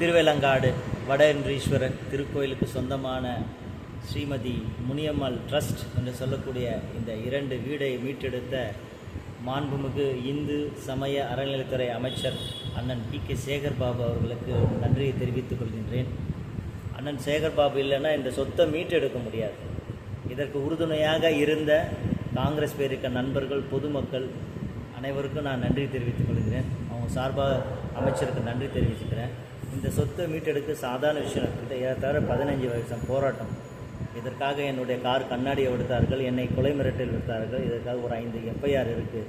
திருவேலங்காடு வடஎன்றீஸ்வரர் திருக்கோயிலுக்கு சொந்தமான ஸ்ரீமதி முனியம்மாள் ட்ரஸ்ட் என்று சொல்லக்கூடிய இந்த இரண்டு வீடை மீட்டெடுத்த மாண்புமிகு இந்து சமய அறநிலைத்துறை அமைச்சர் அண்ணன் பி கே சேகர்பாபு அவர்களுக்கு நன்றியை தெரிவித்துக் கொள்கின்றேன். அண்ணன் சேகர்பாபு இல்லைன்னா இந்த சொத்தை மீட்டெடுக்க முடியாது. இதற்கு உறுதுணையாக இருந்த காங்கிரஸ் பேருக்க நண்பர்கள் பொதுமக்கள் அனைவருக்கும் நான் நன்றி தெரிவித்துக் கொள்கிறேன். அவங்க சார்பாக அமைச்சருக்கு நன்றி தெரிவிச்சுக்கிறேன். இந்த சொத்தை மீட்டெடுக்க சாதாரண விஷயம் கிட்ட ஏறத்தாழ பதினஞ்சு வருஷம் போராட்டம். இதற்காக என்னுடைய கார் கண்ணாடியை விடுத்தார்கள் என்னை கொலை மிரட்டல் விடுத்தார்கள் இதற்காக ஒரு ஐந்து எஃப்ஐஆர் இருக்குது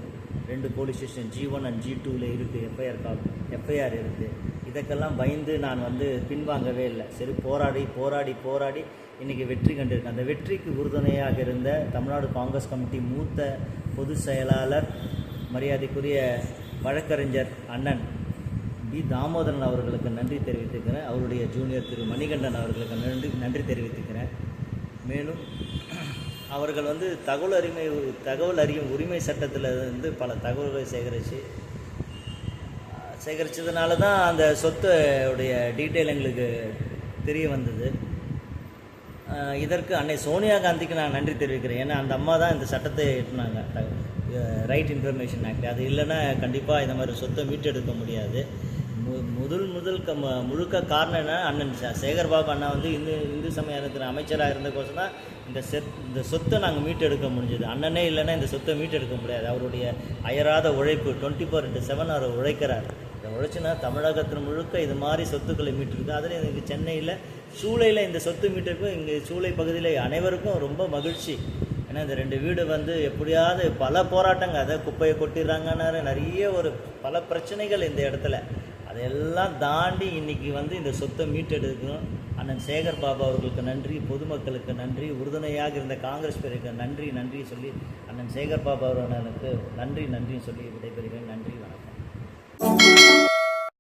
ரெண்டு police station G one and G டூவில் இருக்குது எஃப்ஐஆர் கால் எஃப்ஐஆர் இருக்குது இதற்கெல்லாம் பயந்து நான் வந்து பின்வாங்கவே இல்லை. சரி போராடி போராடி போராடி இன்றைக்கி வெற்றி கண்டிருக்கேன் அந்த வெற்றிக்கு உறுதுணையாக இருந்த தமிழ்நாடு காங்கிரஸ் கமிட்டி மூத்த பொதுச் செயலாளர் மரியாதைக்குரிய வழக்கறிஞர் அண்ணன் பி. தாமோதரன் அவர்களுக்கு நன்றி தெரிவித்துக்கிறேன். அவருடைய ஜூனியர் திரு. மணிகண்டன் அவர்களுக்கு நன்றி நன்றி தெரிவித்துக்கிறேன். மேலும் அவர்கள் வந்து தகவல் அறிமை தகவல் அறியும் உரிமை சட்டத்தில் இருந்து பல தகவல்களை சேகரித்து சேகரித்ததுனால தான் அந்த சொத்துடைய டீட்டெயில் எங்களுக்கு தெரிய வந்தது. இதற்கு அன்னை சோனியா காந்திக்கு நான் நன்றி தெரிவிக்கிறேன். ஏன்னா அந்த அம்மா தான் இந்த சட்டத்தை எட்டினாங்க. ரைட் இன்ஃபர்மேஷன் ஆக்ட் அது இல்லைன்னா கண்டிப்பாக இந்த மாதிரி சொத்தை மீட்டெடுக்க முடியாது. மு முதல் முதல் க ம- முழுக்க காரணம் என்ன? அண்ணன் சேகர் பாபு அண்ணா வந்து இந்து இந்து சமயத்துறை அமைச்சராக இருந்தக்கோசம் தான் இந்த செத் இந்த சொத்தை நாங்கள் மீட்டெடுக்க முடிஞ்சது. அண்ணனே இல்லைன்னா இந்த சொத்தை மீட்டெடுக்க முடியாது. அவருடைய அயராத உழைப்பு டுவெண்ட்டி ஃபோர் இன்ட்டு செவன் அவர் உழைக்கிறார். இதை உழைச்சுன்னா தமிழகத்தில் முழுக்க இது மாதிரி சொத்துக்களை மீட்டிருக்கு. அதில் எனக்கு சென்னையில் சூளையில் இந்த சொத்து மீட்டிருக்கு இங்கே சூளை பகுதியில் அனைவருக்கும் ரொம்ப மகிழ்ச்சி. ஏன்னா இந்த ரெண்டு வீடு வந்து எப்படியாவது பல போராட்டங்கள் அதை குப்பையை கொட்டிடுறாங்கன்னு நிறைய ஒரு பல பிரச்சனைகள் இந்த இடத்துல. அதையெல்லாம் தாண்டி இன்னைக்கு வந்து இந்த சொத்தை மீட்டெடுக்கணும். அண்ணன் சேகர் பாபா அவர்களுக்கு நன்றி பொதுமக்களுக்கு நன்றி உறுதுணையாக இருந்த காங்கிரஸ் பேருக்கு நன்றி நன்றி சொல்லி அண்ணன் சேகர் பாபா அவர்களுக்கு நன்றி நன்றின்னு சொல்லி விடைபெறுகிறேன். நன்றி வணக்கம்.